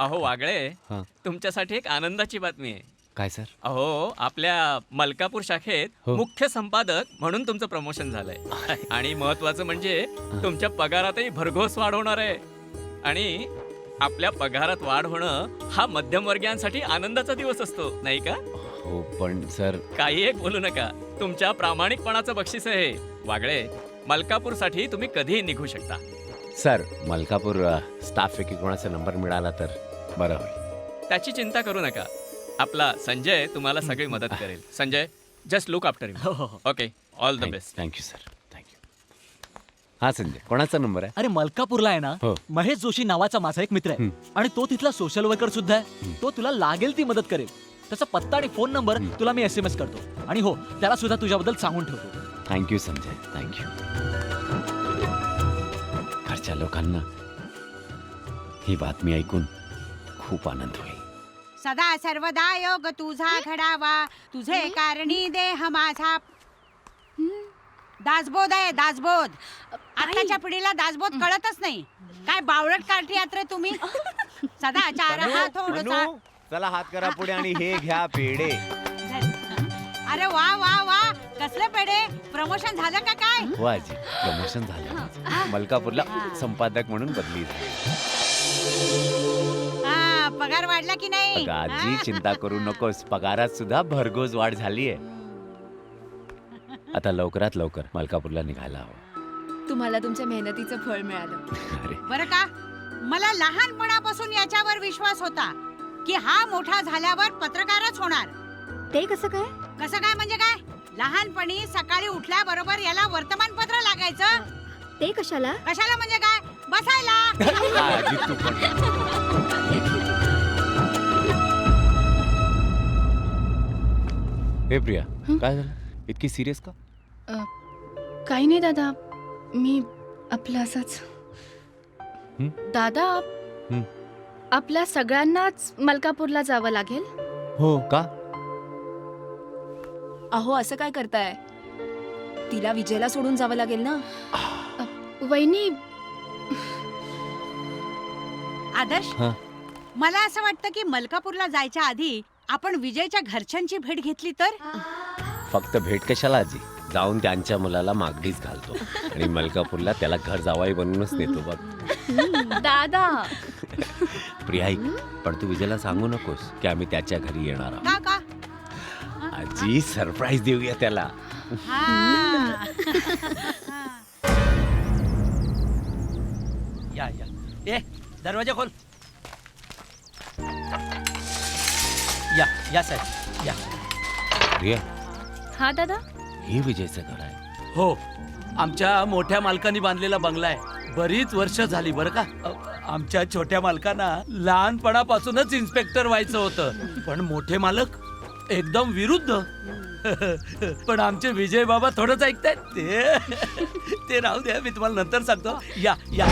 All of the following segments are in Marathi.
अहो वागळे हां. तुमच्यासाठी एक आनंदाची बातमी आहे. काय सर? अहो आपल्या मलकापूर शाखेत हो. मुख्य संपादक म्हणून तुमचं प्रमोशन झालंय. आणि महत्वाचं म्हणजे तुमच्या पगारातही भरघोस वाढ होणार आहे. आणि आपल्या पगारात वाढ होणं हा मध्यमवर्गीयांसाठी आनंदाचा दिवस असतो नाही का? हो पण सर काही एक बोलू नका. तुमच्या प्रामाणिकपणाचं बक्षीस आहे. वागळे मलकापूरसाठी तुम्ही कधीही निघू शकता. सर मलकापूर अ, स्टाफपैकी कोणाचा नंबर मिळाला तर? बरं होईल. त्याची चिंता करू नका. आपला संजय तुम्हाला सगळी मदत करेल. Sanjay just look after okay all the best thank you sir thank you हां संजय कोणाचा नंबर आहे? अरे मलकापूरला आहे ना? हो. महेश जोशी नावाचा माझा एक मित्र आहे. आणि तो तिथला सोशल वर्कर सुद्धा आहे. तो तुला लागेल ती मदत करेल. त्याचा पत्ता आणि फोन नंबर तुला मी एस एम एस करतो. आणि हो त्याला सुद्धा तुझ्याबद्दल सांगून ठेवतो. थँक्यू संजय. थँक्यू घरच्या लोकांना ही बातमी ऐकून खूप आनंद होईल. सदा सर्वदा योग तुझा घडावा. तुझे कारणी देह माझा. हं? दासबोध आहे दासबोध. आताच्या पिढीला दासबोध कळतच नाही. काय बावळट काठी यात्रे तुम्ही? सदा चार हा थोडसा चला हात करा पुढे आणि हे घ्या पेढे. अरे वा वा वा. कसले पेढे? प्रमोशन झालं का काय? हो आजी. प्रमोशन झालं. माझं. मलकापूरला संपादक म्हणून बदली झाली. हा पगार वाढला की नाही? अगं, आजी चिंता करू नकोस. पगारात सुद्धा भरघोस वाढ झालीये. आता लवकरात लवकर मलकापूरला निघायला हवं. तुम्हाला तुमच्या मेहनतीचं फळ मिळालं. अरे. बरं का? मला लहानपणापासून याच्यावर विश्वास होता की हा मोठा झाल्यावर पत्रकारच होणार. ते कसं काय? कसं काय म्हणजे काय? लहानपणी सकाळी उठल्याबरोबर याला वर्तमानपत्र लागायचं. ते कशाला? कशाला म्हणजे काय? बसायला. हा, आजी तू पण. हे प्रिया काय झालं? इतकी सिरियस का? काही नाही दादा. मी आपलं असंच. हं? दादा हं. आपल्या सगळ्यांनाच मलकापूरला जावं लागेल? हो. का? अहो असं काय करताय? तिला विजयला सोडून जावं लागेल ना? वहिनी. आदर्श हा. मला असं वाटतं की मलकापूरला जायच्या आधी आपण विजयच्या घरच्यांची भेट घेतली तर? फक्त भेट कशाला आजी? जाऊन त्यांच्या मुलाला मागडीच घालतो. आणि मलकापूरला त्याला घर जावाई बनवूनच नेतो बघ. दादा. प्रिया ऐक पण तू विजयला सांगू नकोस की आम्ही त्याच्या घरी येणार आहोत. का का? आजी सरप्राईज देऊया त्याला. हा. या या. ए दरवाजा खोल. या या साहेब या. प्रिया हा दादा? हे विजयचं घर आहे. हो. आमच्या मोठ्या मालकांनी बांधलेला बंगला आहे. बरीच वर्ष झाली बरं का? अ, आमच्या छोट्या मालकांना लहानपणापासूनच इन्स्पेक्टर व्हायचं होतं. पण मोठे मालक एकदम विरुद्ध. पण आमचे विजय बाबा थोडंच ऐकतायत. ते ते राहू द्या मी तुम्हाला नंतर सांगतो. या या.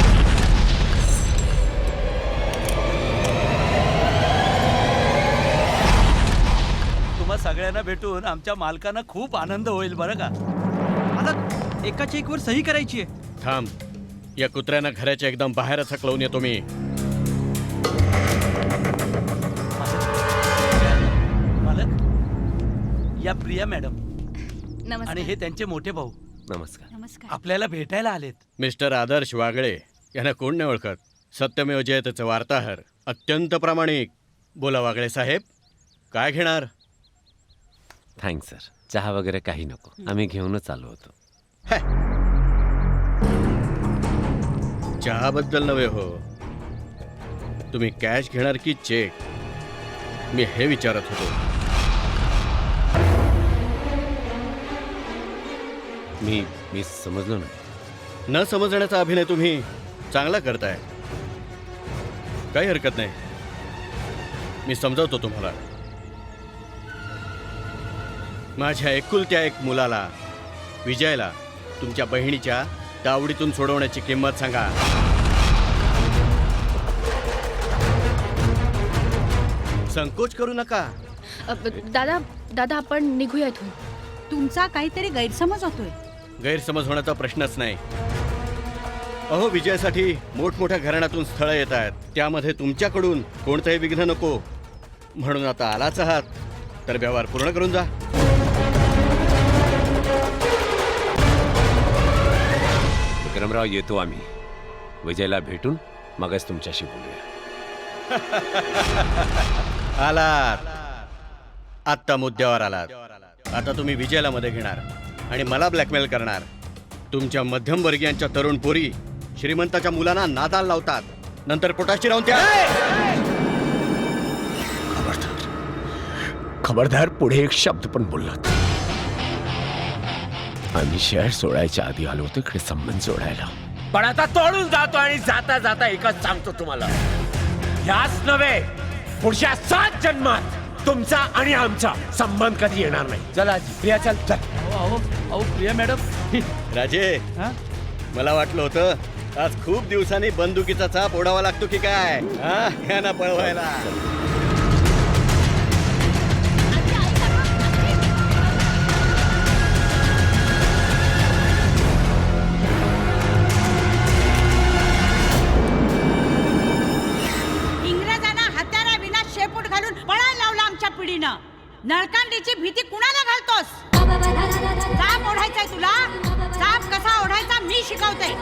सगळ्यांना भेटून आमच्या मालकांना खूप आनंद होईल बरं का? आता एका चेकवर सही करायची आहे. थांब. या कुत्र्यांना घराच्या एकदम बाहेरच हकलवून येतो मी. मालक? या प्रिया मॅडम. आणि नमस्कार हे त्यांचे मोठे भाऊ. नमस्कार. नमस्कार. आपल्याला भेटायला आलेत. मिस्टर आदर्श वागळे यांना कोण नाही ओळखत? सत्यमेव जयतेचे वार्ताहर अत्यंत प्रामाणिक. बोला वागळे साहेब काय घेणार? थँक्स सर चहा वगैरे काही नको. आम्ही घेऊनच आलो होतो. चहाबद्दल नव्हे हो. तुम्ही कॅश घेणार की चेक मी हे विचारत होतो. मी मी समजलो नाही. न समजण्याचा अभिनय तुम्ही चांगला करताय. काही हरकत नाही. मी समजावतो तुम्हाला. माझ्या एकुलत्या एक मुलाला विजयला तुमच्या बहिणीच्या तावडीतून सोडवण्याची किंमत सांगा. संकोच करू नका. अ, दादा दादा आपण निघूया इथून. तुमचा काहीतरी गैरसमज होतोय. गैरसमज होण्याचा प्रश्नच नाही. अहो विजयासाठी मोठमोठ्या घराण्यातून स्थळं येत आहेत. त्यामध्ये तुमच्याकडून कोणतंही विघ्न नको. म्हणून आता आलाच आहात. तर व्यवहार पूर्ण करून जा. विक्रमराव येतो आम्ही. विजयला भेटून मगच तुमच्याशी बोलूया. आलात. आत्ता मुद्द्यावर आलात. आता तुम्ही विजयाला मध्ये घेणार आणि मला ब्लॅकमेल करणार. तुमच्या मध्यमवर्गीयांच्या तरुण पोरी श्रीमंताच्या मुलांना नादाल लावतात. नंतर पोटाशी राहून त्या खबरदार. खबरदार पुढे एक शब्द पण बोललात. आम्ही शहर सोडायच्या आधी आलो होतो इकडे संबंध जोडायला. पण आता तोडून जातो आणि जाता जाता एकच सांगतो तुम्हाला. ह्याच नव्हे पुढच्या सात जन्मात तुमचा आणि आमचा संबंध कधी येणार नाही. चला आजी, प्रिया चल चल. अहो अहो अहो प्रिया मॅडम. राजे हा? मला वाटलं होतं आज खूप दिवसांनी बंदुकीचा चाप ओढावा लागतो की काय? हा? यांना पळवायला. पिढीनं. नळकांडीची भीती कुणाला घालतोस? चाप ओढायचाय तुला? चाप कसा ओढायचा? मी शिकवते.